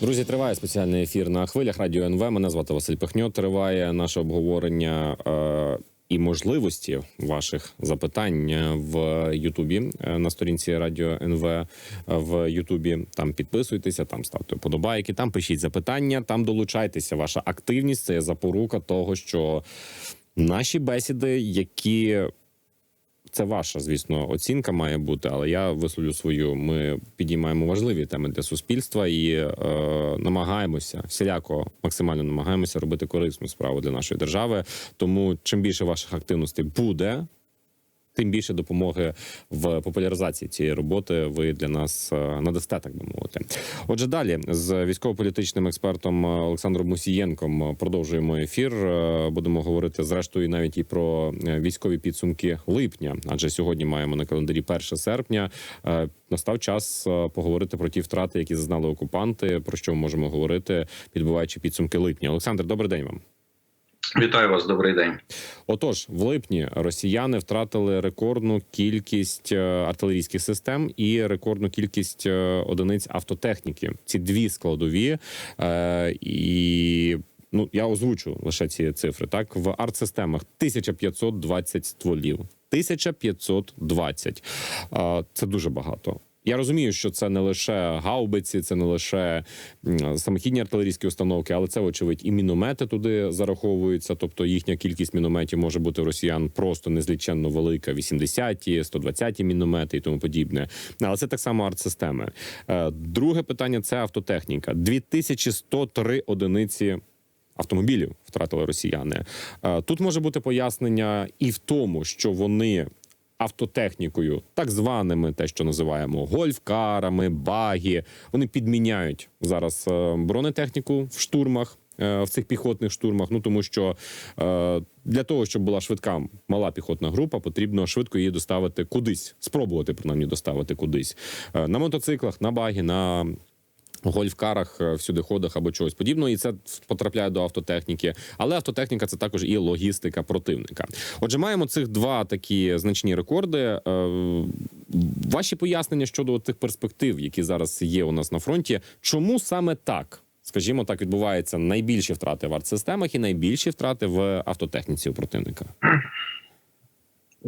Друзі, триває спеціальний ефір на хвилях Радіо НВ. Мене звати Василь Пихньо. Триває наше обговорення е, і можливості ваших запитань в Ютубі е, на сторінці Радіо НВ е, в Ютубі. Там підписуйтеся, там ставте вподобайки, там пишіть запитання, там долучайтеся. Ваша активність це запорука того, що наші бесіди, які це ваша, звісно, оцінка має бути, але я висловлю свою. Ми підіймаємо важливі теми для суспільства і е, намагаємося всіляко максимально намагаємося робити корисну справу для нашої держави. Тому чим більше ваших активностей буде. Тим більше допомоги в популяризації цієї роботи ви для нас е, надасте, так би мовити. Отже, далі з військово-політичним експертом Олександром Мусієнком продовжуємо ефір. Е, Будемо говорити зрештою навіть і про е, військові підсумки липня, адже сьогодні маємо на календарі 1 серпня. Настав час поговорити про ті втрати, які зазнали окупанти. Про що ми можемо говорити, підбиваючи підсумки липня. Олександр, добрий день вам. Вітаю вас, добрий день. Отож, в липні росіяни втратили рекордну кількість е, артилерійських систем і рекордну кількість е, одиниць автотехніки. Ці дві складові е, і. Ну, я озвучу лише ці цифри. Так, в артсистемах 1520 стволів. 1520. Е, Це дуже багато. Я розумію, що це не лише гаубиці, це не лише самохідні артилерійські установки, але це, вочевидь, і міномети туди зараховуються. Тобто їхня кількість мінометів може бути росіян просто незліченно велика: 80-ті, 120-ті міномети і тому подібне. Але це так само артсистеми. Е, Друге питання це автотехніка. 2103 одиниці. Автомобілів втратили росіяни. Е, Тут може бути пояснення і в тому, що вони автотехнікою, так званими, те, що називаємо гольфкарами, багі, вони підміняють зараз е, бронетехніку в штурмах. е, В цих піхотних штурмах, ну тому що е, для того, щоб була швидка мала піхотна група, потрібно швидко її доставити кудись, спробувати принаймні доставити кудись Е, на мотоциклах, на багі, на гольфкарах, е, всюдиходах або чогось подібного, і це потрапляє до автотехніки. Але автотехніка це також і логістика противника. Отже, маємо цих два такі значні рекорди. Е, Ваші пояснення щодо тих перспектив, які зараз є у нас на фронті, чому саме так? Скажімо, так відбуваються найбільші втрати в артсистемах і найбільші втрати в автотехніці у противника.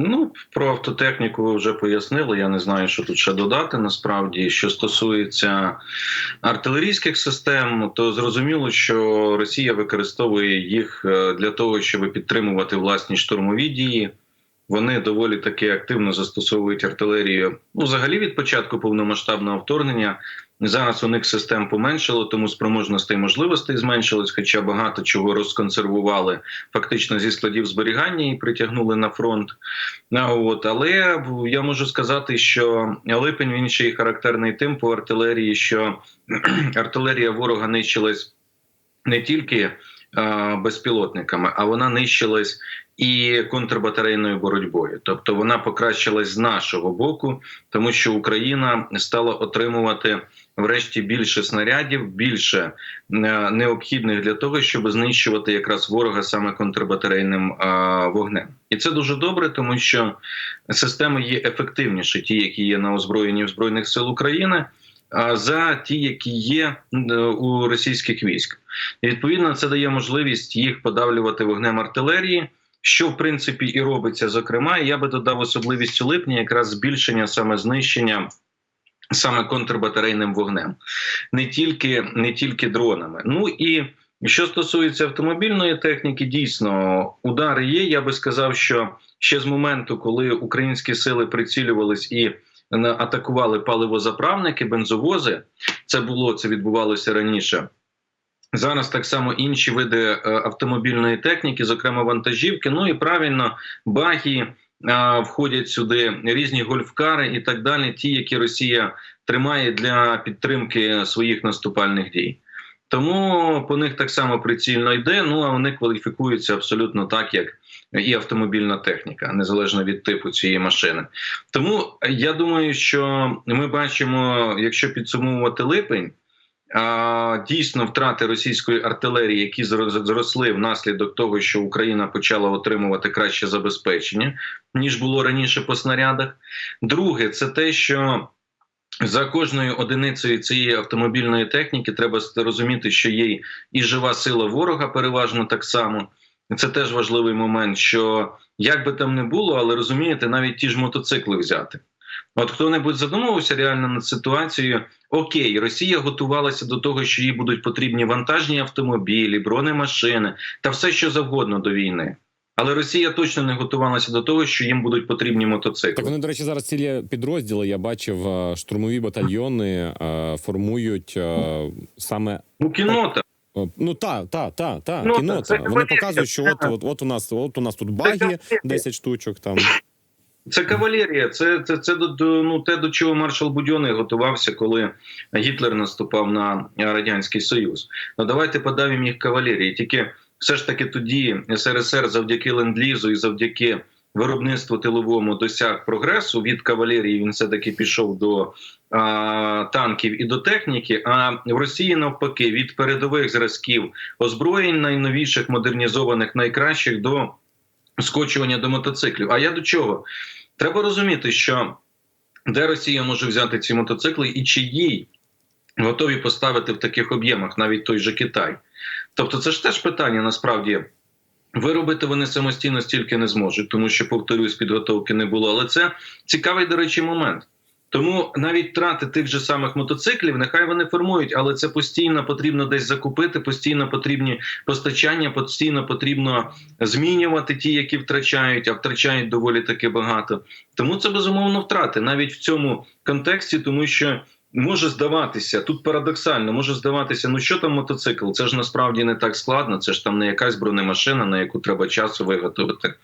Ну про автотехніку ви вже пояснили. Я не знаю, що тут ще додати. Насправді, що стосується артилерійських систем, то зрозуміло, що Росія використовує їх е, для того, щоб підтримувати власні штурмові дії. Вони доволі таки активно застосовують артилерію. Ну, взагалі, від початку повномасштабного вторгнення зараз у них систем поменшало, тому спроможностей і можливостей зменшилось, хоча багато чого розконсервували фактично зі складів зберігання і притягнули на фронт. От але я можу сказати, що липень він ще й характерний тим по артилерії, що артилерія ворога нищилась не тільки безпілотниками, а вона нищилась і контрбатарейною боротьбою. Тобто вона покращилась з нашого боку, тому що Україна стала отримувати врешті більше снарядів, більше е, необхідних для того, щоб знищувати якраз ворога саме контрбатарейним е, вогнем. І це дуже добре, тому що системи є ефективніші, ті, які є на озброєнні в збройних сил України. А, За ті, які є е, у російських військ, і відповідно це дає можливість їх подавлювати вогнем артилерії, що в принципі і робиться. Зокрема, я би додав особливість у липні, якраз збільшення саме знищення. Саме контрбатарейним вогнем, не тільки не тільки дронами. Ну і що стосується автомобільної техніки, дійсно удари є. Я би сказав, що ще з моменту, коли українські сили прицілювались і атакували паливозаправники, бензовози, це було це відбувалося раніше. Зараз так само інші види е, автомобільної техніки, зокрема вантажівки. Ну і правильно багі е, входять сюди різні гольфкари і так далі. Ті, які Росія тримає для підтримки своїх наступальних дій. Тому по них так само прицільно йде. Ну а вони кваліфікуються абсолютно так, як і автомобільна техніка, незалежно від типу цієї машини. Тому я думаю, що ми бачимо, якщо підсумовувати липень. Дійсно, втрати російської артилерії, які зросли внаслідок того, що Україна почала отримувати краще забезпечення ніж було раніше по снарядах. Друге, це те, що За кожною одиницею цієї автомобільної техніки треба розуміти, що є і жива сила ворога, переважно так само. Це теж важливий момент. Що як би там не було, але розумієте, навіть ті ж мотоцикли взяти. От хто-небудь задумувався реально над ситуацією. Окей, Росія готувалася до того, що їй будуть потрібні вантажні автомобілі, бронемашини та все, що завгодно до війни. Але Росія точно не готувалася до того, що їм будуть потрібні мотоцикли. Так вони, до речі, зараз цілі підрозділи. Я бачив, е, штурмові батальйони е, формують е, саме. Ну, кінота. Ну та, та, та, та, Ну, кінота. це Вони кавалерія, показують, що от, от, от у нас, от у нас тут баги, 10 штучок там. Це кавалерія, це, це, це до, до, ну, те, до чого маршал Будьоний готувався, коли Гітлер наступав на Радянський Союз. Ну давайте подавимо їх кавалерії. Тільки все ж таки тоді СРСР завдяки ленд-лізу і завдяки виробництву тиловому досяг прогресу від кавалерії. Він все таки пішов до а, танків і до техніки. А в Росії навпаки від передових зразків озброєнь найновіших, модернізованих, найкращих до скочування до мотоциклів. А я до чого? Треба розуміти, що де Росія може взяти ці мотоцикли і чи їй готові поставити в таких об'ємах навіть той же Китай. Тобто, це ж теж питання насправді. Виробити вони самостійно стільки не зможуть, тому що, повторюсь, підготовки не було. Але це цікавий, до речі, момент. Тому навіть трати тих же самих мотоциклів, нехай вони формують, але це постійно потрібно десь закупити, постійно потрібні постачання, постійно потрібно змінювати ті, які втрачають, а втрачають доволі таки багато. Тому це безумовно втрати навіть в цьому контексті, тому що. Може здаватися тут парадоксально, може здаватися, ну що там мотоцикл? Це ж насправді не так складно. Це ж там не якась бронемашина, на яку треба часу виготовити.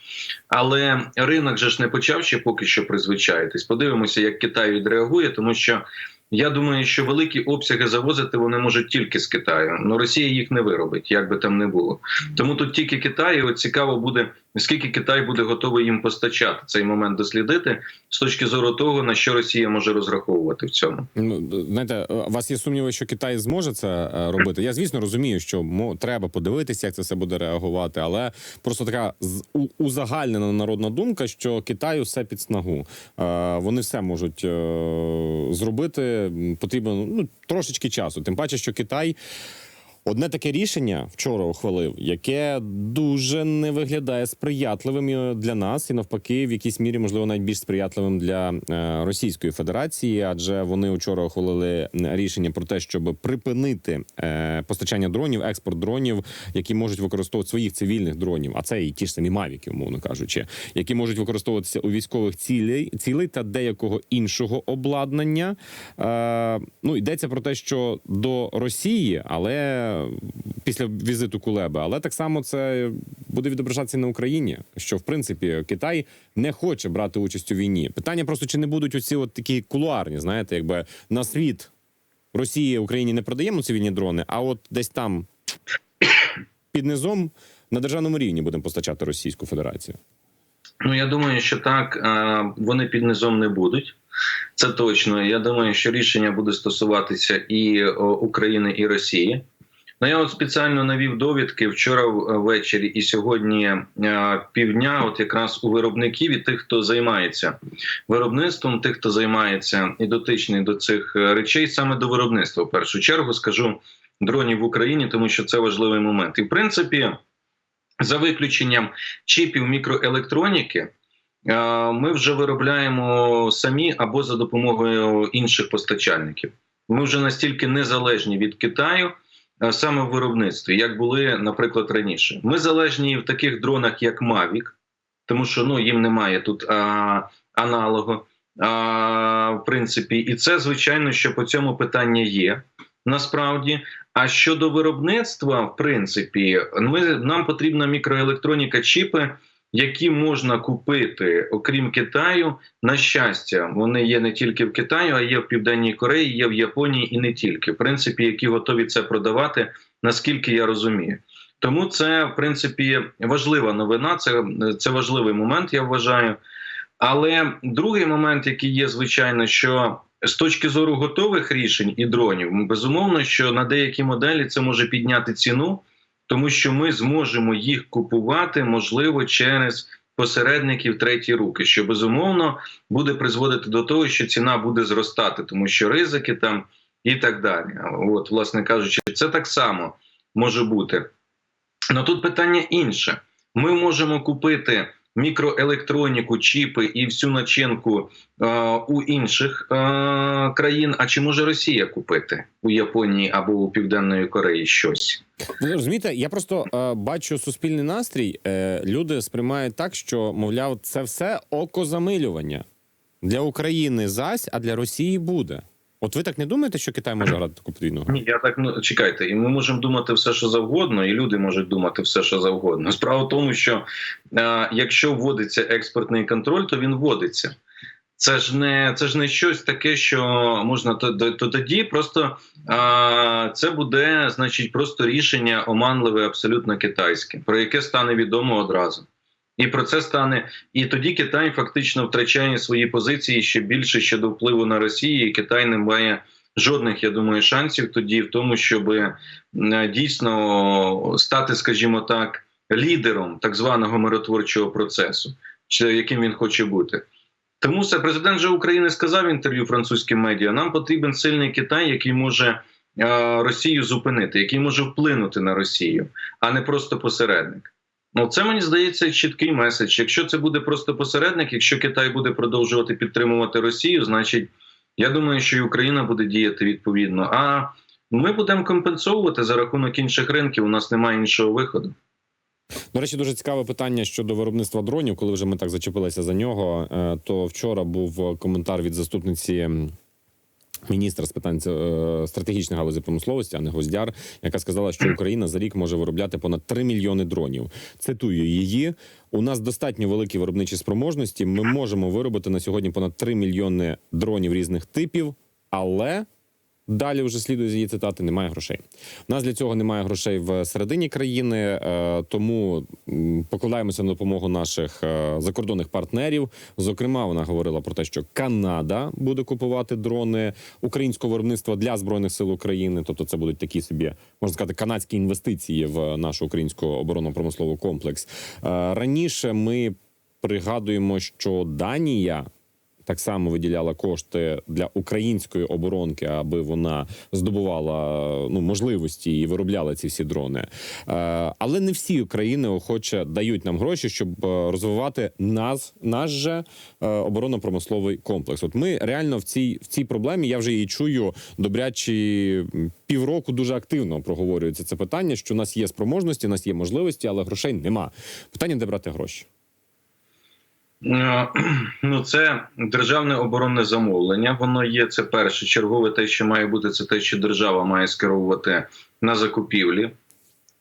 Але ринок же ж не почав ще поки що призвичаїтись. Подивимося, як Китай відреагує, тому що я думаю, що великі обсяги завозити вони можуть тільки з Китаю. Ну Росія їх не виробить, як би там не було. Тому тут тільки Китай. і От цікаво буде, скільки Китай буде готовий їм постачати цей момент дослідити з точки зору того, на що Росія може розраховувати в цьому. Ну знаєте, у вас є сумніви, що Китай зможе це е, робити. Я звісно розумію, що треба подивитися, як це все буде реагувати, але просто така узагальнена народна думка, що Китаю все під снагу. Е, Вони все можуть е, зробити. Потрібно ну трошечки часу. Тим паче, що Китай. Одне таке рішення вчора ухвалив, яке дуже не виглядає сприятливим для нас, і навпаки, в якійсь мірі можливо навіть більш сприятливим для е, Російської Федерації, адже вони вчора ухвалили рішення про те, щоб припинити е, постачання дронів, експорт дронів, які можуть використовувати своїх цивільних дронів, а це і ті ж самі мавіки, умовно кажучи, які можуть використовуватися у військових цілей, цілей та деякого іншого обладнання. Е, ну йдеться про те, що до Росії, але після візиту Кулеби, але так само це буде відображатися на Україні. Що в принципі Китай не хоче брати участь у війні. Питання просто чи не будуть оці от такі кулуарні, знаєте, якби на світ Росії Україні не продаємо цивільні дрони, а от десь там під низом на державному рівні будемо постачати Російську Федерацію. Ну я думаю, що так е, вони під низом не будуть. Це точно. Я думаю, що рішення буде стосуватися і України, і Росії. Ну я от спеціально навів довідки вчора ввечері і сьогодні е, півдня, от якраз у виробників і тих, хто займається виробництвом, тих, хто займається і дотичний до цих е, речей, саме до виробництва. В першу чергу скажу дронів в Україні, тому що це важливий момент. І в принципі, за виключенням чипів мікроелектроніки. е, Ми вже виробляємо самі або за допомогою інших постачальників. Ми вже настільки незалежні від Китаю е, саме в виробництві, як були, наприклад, раніше. Ми залежні в таких дронах, як Mavic, тому що ну їм немає тут а, аналогу. А, в принципі, і це звичайно, що по цьому питання є насправді. А щодо виробництва, в принципі, ми нам потрібна мікроелектроніка, чіпи, які можна купити, окрім Китаю. На щастя, вони є не тільки в Китаю, а є в Південній Кореї, є в Японії і не тільки. В принципі, які готові це продавати, наскільки я розумію. Тому це в принципі важлива новина. Це, це важливий момент, я вважаю. Але другий момент, який є, звичайно, що з точки зору готових рішень і дронів, безумовно, що на деякі моделі це може підняти ціну, тому що ми зможемо їх купувати, можливо, через посередників треті руки, що безумовно буде призводити до того, що ціна буде зростати, тому що ризики там і так далі. От, власне кажучи, це так само може бути. Ну тут питання інше: ми можемо купити мікроелектроніку, чіпи і всю начинку е, у інших е, країн. А чи може Росія купити у Японії або у Південної Кореї щось? Ви розумієте, я просто е, бачу суспільний настрій. Е, люди сприймають так, що мовляв, це все окозамилювання для України зась, а для Росії буде. От ви так не думаєте, що Китай може грати таку подвійну? Ні, я так ну чекайте, і ми можемо думати все, що завгодно, і люди можуть думати все, що завгодно. Справа в тому, що е, якщо вводиться експортний контроль, то він вводиться. Це ж не це ж не щось таке, що можна то, то, то тоді. Просто а, це буде, значить, просто рішення оманливе, абсолютно китайське, про яке стане відомо одразу. І про це стане і тоді Китай фактично втрачає свої позиції ще більше щодо впливу на Росію. і Китай не має жодних, я думаю, шансів тоді в тому, щоб е, дійсно стати, скажімо так, лідером так званого миротворчого процесу, яким він хоче бути. Тому все президент же України сказав в інтерв'ю французьким медіа: нам потрібен сильний Китай, який може е, Росію зупинити, який може вплинути на Росію, а не просто посередник. Ну, це мені здається чіткий меседж. Якщо це буде просто посередник, якщо Китай буде продовжувати підтримувати Росію, значить я думаю, що і Україна буде діяти відповідно. А ми будемо компенсовувати за рахунок інших ринків. У нас немає іншого виходу. До речі, дуже цікаве питання щодо виробництва дронів. Коли вже ми так зачепилися за нього, е, то вчора був коментар від заступниці. Міністра з питань е, стратегічної галузі промисловості, Анни Гвоздяр, яка сказала, що Україна за рік може виробляти понад 3 мільйони дронів. Цитую її: у нас достатньо великі виробничі спроможності. Ми можемо виробити на сьогодні понад 3 мільйони дронів різних типів, але Далі вже слідує з її цитати: немає грошей. У нас для цього немає грошей в середині країни, е, тому покладаємося на допомогу наших е, закордонних партнерів. Зокрема, вона говорила про те, що Канада буде купувати дрони українського виробництва для збройних сил України. Тобто, це будуть такі собі можна сказати канадські інвестиції в наш українсько оборонно-промисловий комплекс. Е, Раніше ми пригадуємо, що Данія так само виділяла кошти для української оборонки, аби вона здобувала ну можливості і виробляла ці всі дрони. Е, але не всі країни охоче дають нам гроші, щоб е, розвивати нас, наш же е, оборонно-промисловий комплекс. От ми реально в цій в цій проблемі я вже її чую добрячі півроку. Дуже активно проговорюється це питання, що у нас є спроможності, у нас є можливості, але грошей нема. Питання, де брати гроші. Е, Ну, це державне оборонне замовлення. Воно є це перше чергове. Те, що має бути, це те, що держава має скеровувати на закупівлі,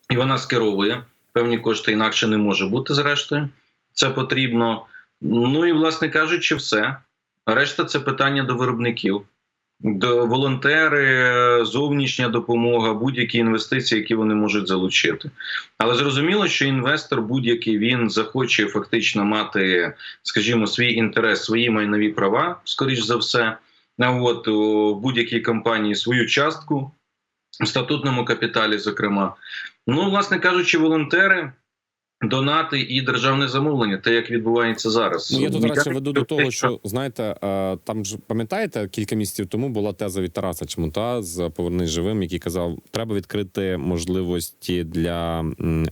і вона скеровує певні кошти, інакше не може бути. Зрештою, це потрібно. Ну і власне кажучи, все. Решта це питання до виробників, волонтери, зовнішня допомога, будь-які інвестиції, які вони можуть залучити. Але зрозуміло, що інвестор будь-який він захоче фактично мати, скажімо, свій інтерес, свої майнові права, скоріш за все, от у будь-якій компанії свою частку в статутному капіталі, зокрема. Ну, власне кажучи, волонтери. Донати і державне замовлення, те, як відбувається зараз. Ну я тут радше веду до того, що знаєте, там ж пам'ятаєте, кілька місяців тому була теза від Тараса Чмута з Повернись живим, який казав, треба відкрити можливості для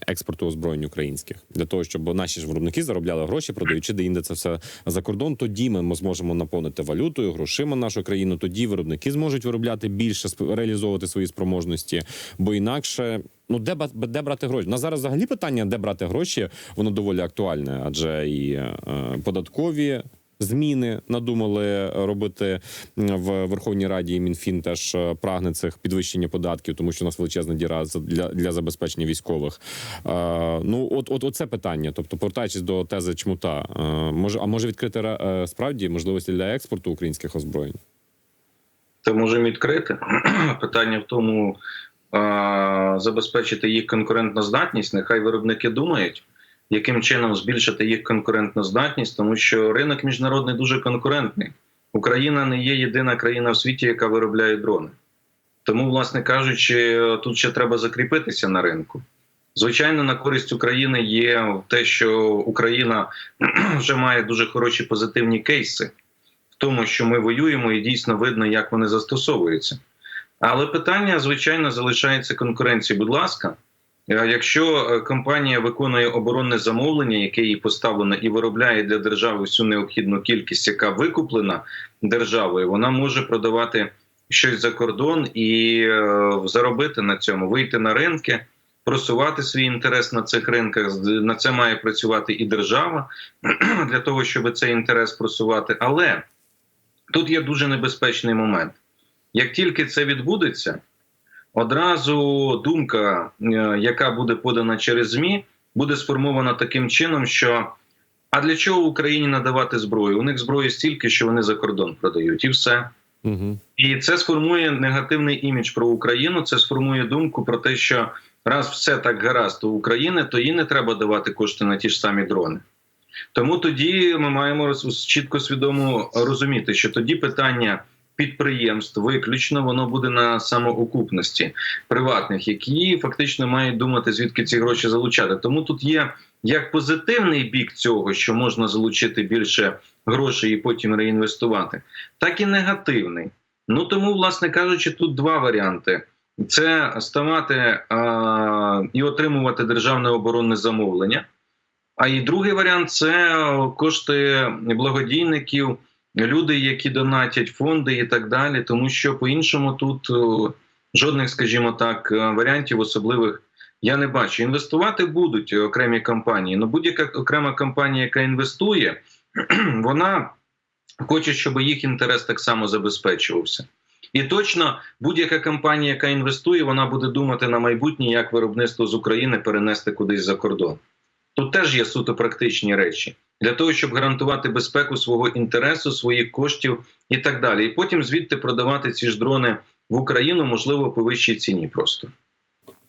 експорту озброєнь українських для того, щоб наші ж виробники заробляли гроші, продаючи де інде це все за кордон. Тоді ми зможемо наповнити валютою, грошима нашу країну. Тоді виробники зможуть виробляти більше, реалізовувати свої спроможності, бо інакше. Ну, де де брати гроші? На зараз взагалі питання, де брати гроші, воно доволі актуальне, адже і е, податкові зміни надумали робити в Верховній Раді. І Мінфін теж е, прагне цих підвищення податків, тому що у нас величезна діра для, для забезпечення військових. Е, ну, от, от, оце питання. Тобто, повертаючись до тези чмута, е, може, а може відкрити е, справді можливості для експорту українських озброєнь? Це можемо відкрити. Питання в тому, забезпечити їх конкурентну здатність. Нехай виробники думають, яким чином збільшити їх конкурентну здатність, тому що ринок міжнародний дуже конкурентний. Україна не є єдина країна в світі, яка виробляє дрони. Тому, власне кажучи, тут ще треба закріпитися на ринку. Звичайно, на користь України є те, що Україна вже має дуже хороші позитивні кейси в тому, що ми воюємо, і дійсно видно, як вони застосовуються. Але питання, звичайно, залишається конкуренції. Будь ласка, Е, якщо е, компанія виконує оборонне замовлення, яке їй поставлено, і виробляє для держави всю необхідну кількість, яка викуплена державою, вона може продавати щось за кордон і е, заробити на цьому, вийти на ринки, просувати свій інтерес на цих ринках. На це має працювати і держава для того, щоб цей інтерес просувати. Але тут є дуже небезпечний момент. Як тільки це відбудеться, одразу думка, е, яка буде подана через ЗМІ, буде сформована таким чином, що а для чого Україні надавати зброю? У них зброї стільки, що вони за кордон продають, і все. Угу. І це сформує негативний імідж про Україну. Це сформує думку про те, що раз все так гаразд у України, то їй не треба давати кошти на ті ж самі дрони. Тому тоді ми маємо чітко свідомо розуміти, що тоді питання підприємств виключно воно буде на самоокупності приватних, які фактично мають думати, звідки ці гроші залучати. Тому тут є як позитивний бік цього, що можна залучити більше грошей і потім реінвестувати, так і негативний. Ну тому, власне кажучи, тут два варіанти: це ставати а, і отримувати державне оборонне замовлення. А і другий варіант це кошти благодійників, люди, які донатять фонди і так далі. Тому що по-іншому тут жодних, скажімо так, е, варіантів особливих я не бачу. Інвестувати будуть окремі компанії. але будь-яка окрема компанія, яка інвестує, вона хоче, щоб їх інтерес так само забезпечувався. І точно будь-яка компанія, яка інвестує, вона буде думати на майбутнє, як виробництво з України перенести кудись за кордон. Тут теж є суто практичні речі для того, щоб гарантувати безпеку свого інтересу, своїх коштів і так далі. І потім звідти продавати ці ж дрони в Україну, можливо, по вищій ціні просто.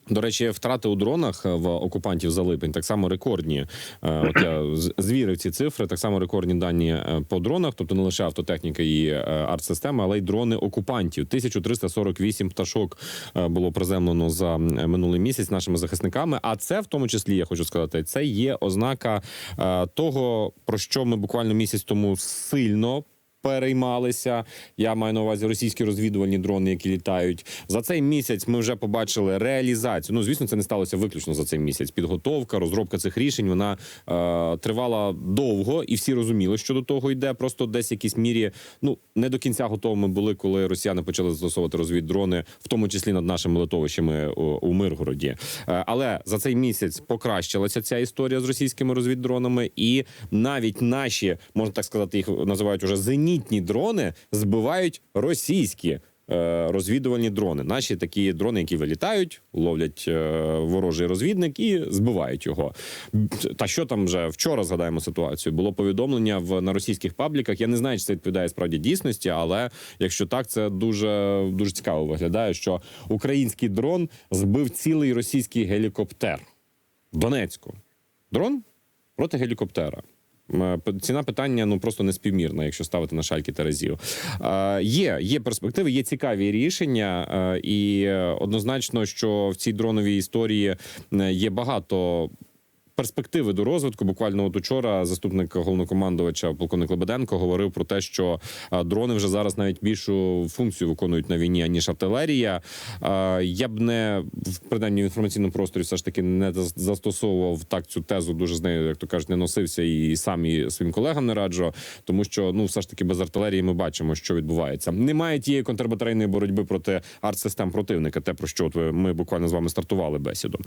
До речі, втрати у дронах в окупантів за липень так само рекордні. Е, От я звірив ці цифри. Так само рекордні дані е, по дронах, тобто не лише автотехніка і е, артсистеми, але й дрони окупантів. 1348 пташок е, було приземлено за минулий місяць нашими захисниками. А це в тому числі я хочу сказати, це є ознака е, того, про що ми буквально місяць тому сильно. Переймалися, я маю на увазі російські розвідувальні дрони, які літають за цей місяць. Ми вже побачили реалізацію. Ну звісно, це не сталося виключно за цей місяць. Підготовка, розробка цих рішень вона е, тривала довго, і всі розуміли, що до того йде. Просто десь в якійсь мірі ну не до кінця готовими були, коли росіяни почали застосовувати розвіддрони, в тому числі над нашими литовищами у, Миргороді. Е, але за цей місяць покращилася ця історія з російськими розвіддронами, і навіть наші можна так сказати, їх називають уже зенітні дрони, збивають російські. е, Розвідувальні дрони, наші такі дрони, які вилітають, ловлять е, ворожий розвідник і збивають його. Та що там вже вчора згадаємо ситуацію? Було повідомлення в на російських пабліках. Я не знаю, чи це відповідає справді дійсності, але якщо так, це дуже дуже цікаво виглядає, що український дрон збив цілий російський гелікоптер Донецьку. Дрон проти гелікоптера. П- Ціна питання ну просто неспівмірна, якщо ставити на шальки Терезів. Е, є, є перспективи, є цікаві рішення, е, і е, однозначно, що в цій дроновій історії е, є багато. Перспективи до розвитку. Буквально от учора заступник головнокомандувача полковник Лебеденко говорив про те, що е, дрони вже зараз навіть більшу функцію виконують на війні аніж артилерія. Е, Я б не в принаймні в інформаційному просторі все ж таки не застосовував так цю тезу. Дуже з нею, як то кажуть, не носився і сам і своїм колегам не раджу, тому що ну все ж таки без артилерії ми бачимо, що відбувається. Немає тієї контрбатарейної боротьби проти артсистем противника. Те про що от ми буквально з вами стартували бесіду.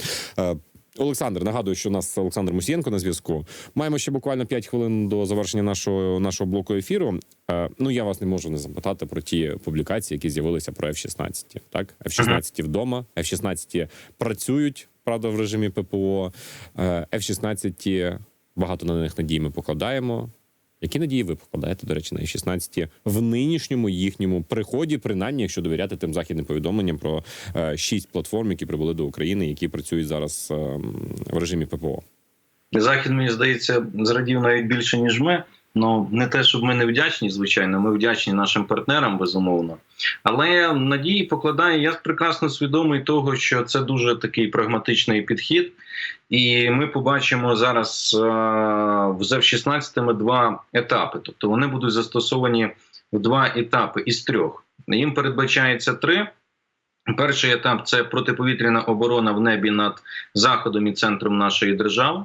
Олександр, нагадую, що у нас Олександр Мусієнко на зв'язку. Маємо ще буквально 5 хвилин до завершення нашого нашого блоку ефіру. Е, ну я вас не можу не запитати про ті публікації, які з'явилися про F-16. Так, F-16 вдома, F-16 працюють, правда, в режимі ППО. Е, F-16 багато на них надій ми покладаємо. Які надії ви покладаєте, до речі, на F-16 в нинішньому їхньому приході, принаймні, якщо довіряти тим західним повідомленням про е, шість платформ, які прибули до України, які працюють зараз е, в режимі ППО? Захід, мені здається, зрадів навіть більше, ніж ми. Ну не те, щоб ми не вдячні, звичайно, ми вдячні нашим партнерам, безумовно. Але надії покладаю, я прекрасно свідомий того, що це дуже такий прагматичний підхід, і ми побачимо зараз е, в 16-ми два етапи. Тобто вони будуть застосовані в два етапи із трьох. Їм передбачається три. Перший етап це протиповітряна оборона в небі над заходом і центром нашої держави.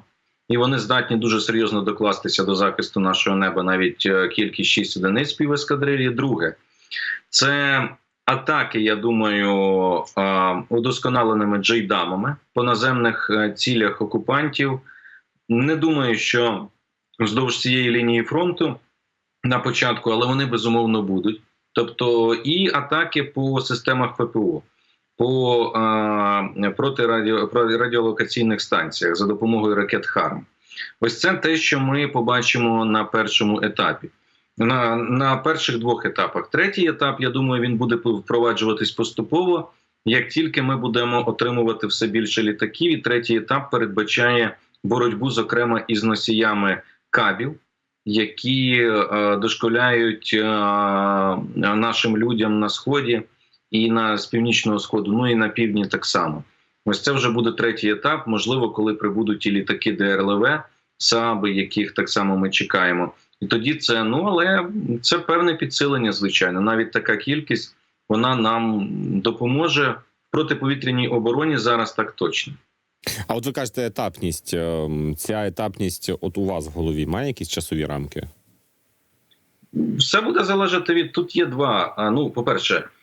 І вони здатні дуже серйозно докластися до захисту нашого неба, навіть е, кількість 6 одиниць півескадрилі. Друге, це атаки, я думаю, е, удосконаленими джейдамами по наземних е, цілях окупантів. Не думаю, що вздовж цієї лінії фронту на початку, але вони безумовно будуть. Тобто і атаки по системах ППО, по протирадіо, про- радіолокаційних станціях за допомогою ракет ХАРМ. Ось це те, що ми побачимо на першому етапі. На, на перших двох етапах. Третій етап, я думаю, він буде впроваджуватись поступово. Як тільки ми будемо отримувати все більше літаків, і третій етап передбачає боротьбу, зокрема, із носіями кабів, які е, дошколяють е, нашим людям на сході і на з північного сходу, ну і на півдні так само. Ось це вже буде третій етап. Можливо, коли прибудуть і літаки ДРЛВ, САБи, яких так само ми чекаємо. І тоді це ну але це певне підсилення, звичайно. Навіть така кількість вона нам допоможе в протиповітряній обороні зараз так точно. А от ви кажете, етапність. Ем, Ця етапність, от у вас в голові має якісь часові рамки? Все буде залежати від тут. Є два. Ну, по-перше, а,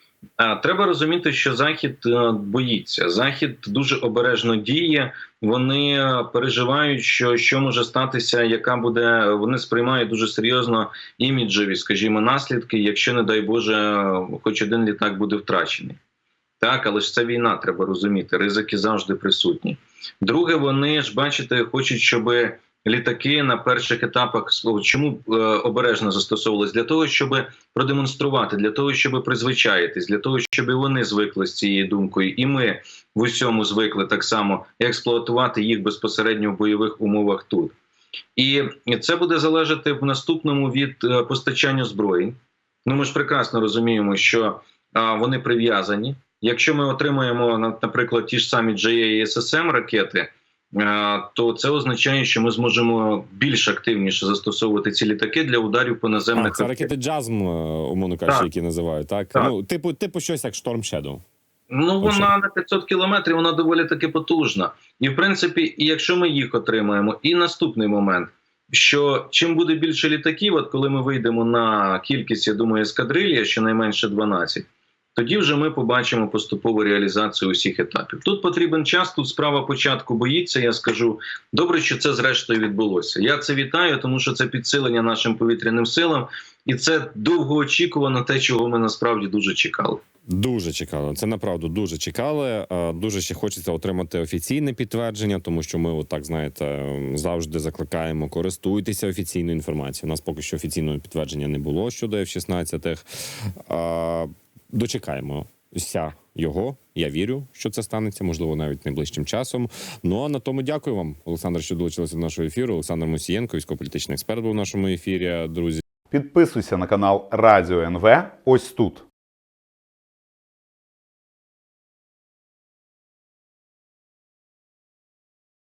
треба розуміти, що захід е, боїться. Захід дуже обережно діє. Вони е, переживають, що що може статися, яка буде. Вони сприймають дуже серйозно іміджеві, скажімо, наслідки, якщо, не дай Боже, хоч один літак буде втрачений. Так, але ж це війна, треба розуміти. Ризики завжди присутні. Друге, вони ж бачите, хочуть, щоб літаки на перших етапах чому е, обережно застосовувались? Для того, щоб продемонструвати, для того, щоб призвичаїтись, для того, щоб і вони звикли з цією думкою, і ми в усьому звикли так само експлуатувати їх безпосередньо в бойових умовах тут. І це буде залежати в наступному від е, постачання зброї. Ну ми ж прекрасно розуміємо, що вони прив'язані. Якщо ми отримаємо, на- наприклад, ті ж самі JA і ракети, то це означає, що ми зможемо більш активніше застосовувати ці літаки для ударів по А, наземних це ракети джазм, е, умовно кажучи, які називають, так? Так. Ну, типу, типу щось як Storm Shadow. Ну, вона на 500 кілометрів, вона доволі таки потужна. І в принципі, і якщо ми їх отримаємо, і наступний момент, що чим буде більше літаків, от коли ми вийдемо на кількість, я думаю, ескадрилія, щонайменше 12, тоді вже ми побачимо поступову реалізацію усіх етапів. Тут потрібен час, тут справа початку боїться. Я скажу добре, що це зрештою відбулося. Я це вітаю, тому що це підсилення нашим повітряним силам, і це довгоочікувано те, чого ми насправді дуже чекали. Дуже чекали. Це направду дуже чекали. Е, Дуже ще хочеться отримати офіційне підтвердження, тому що ми, отак знаєте, завжди закликаємо користуйтеся офіційною інформацією. У нас поки що офіційного підтвердження не було щодо F-16. Е, Дочекаємо ся його. Я вірю, що це станеться, можливо, навіть найближчим часом. Ну а на тому дякую вам, Олександр, що долучилися до нашого ефіру. Олександр Мусієнко, військово-політичний експерт, був в нашому ефірі. Друзі. Підписуйся на канал Радіо НВ ось тут.